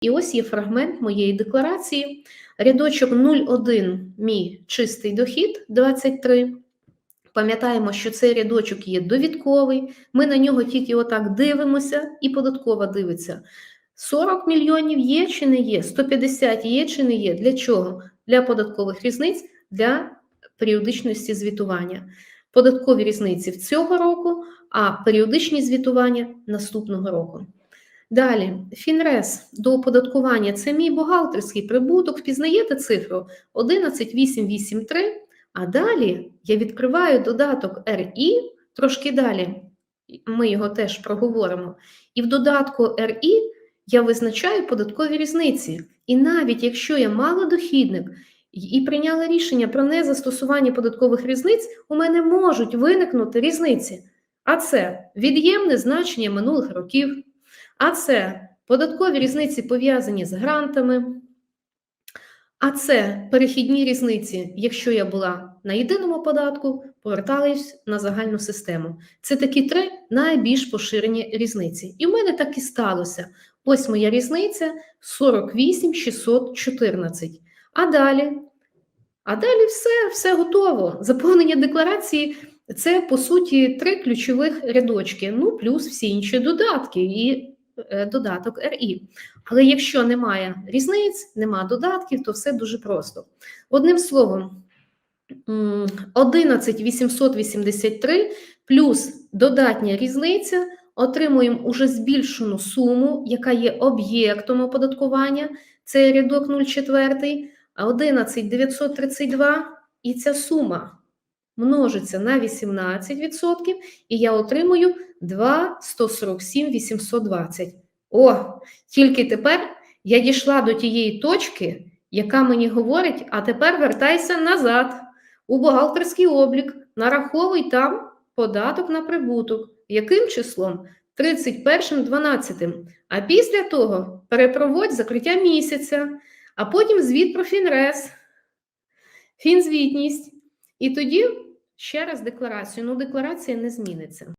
І ось є фрагмент моєї декларації. Рядочок 01 мій чистий дохід 23. Пам'ятаємо, що цей рядочок є довідковий. Ми на нього тільки отак дивимося, і податкова дивиться. 40 мільйонів є чи не є, 150 є чи не є. Для чого? Для податкових різниць, для періодичності звітування. Податкові різниці в цього року, а періодичні звітування наступного року. Далі, Фінрес до оподаткування це мій бухгалтерський прибуток. Впізнаєте цифру 11883. А далі я відкриваю додаток RI, трошки далі ми його теж проговоримо. І в додатку RI я визначаю податкові різниці. І навіть якщо я малодохідник і прийняла рішення про незастосування податкових різниць, у мене можуть виникнути різниці. А це від'ємне значення минулих років, а це податкові різниці пов'язані з грантами, а це перехідні різниці, якщо я була на єдиному податку, поверталась на загальну систему. Це такі три найбільш поширені різниці. І в мене так і сталося. Ось моя різниця 48 614. А далі, а далі все, все готово. Заповнення декларації це по суті три ключових рядочки, ну плюс всі інші додатки і додаток РІ. Але якщо немає різниць, немає додатків, то все дуже просто. Одним словом, м, 11 883 плюс додатня різниця отримуємо уже збільшену суму, яка є об'єктом оподаткування, це рядок 04, а 11 932, і ця сума множиться на 18%, і я отримую 2 147 820. О, тільки тепер я дійшла до тієї точки, яка мені говорить, а тепер вертайся назад у бухгалтерський облік, нараховуй там податок на прибуток. Яким числом? 31.12. А після того перепроводь закриття місяця, а потім звіт про фінрес, фінзвітність. І тоді ще раз декларацію. Ну, декларація не зміниться.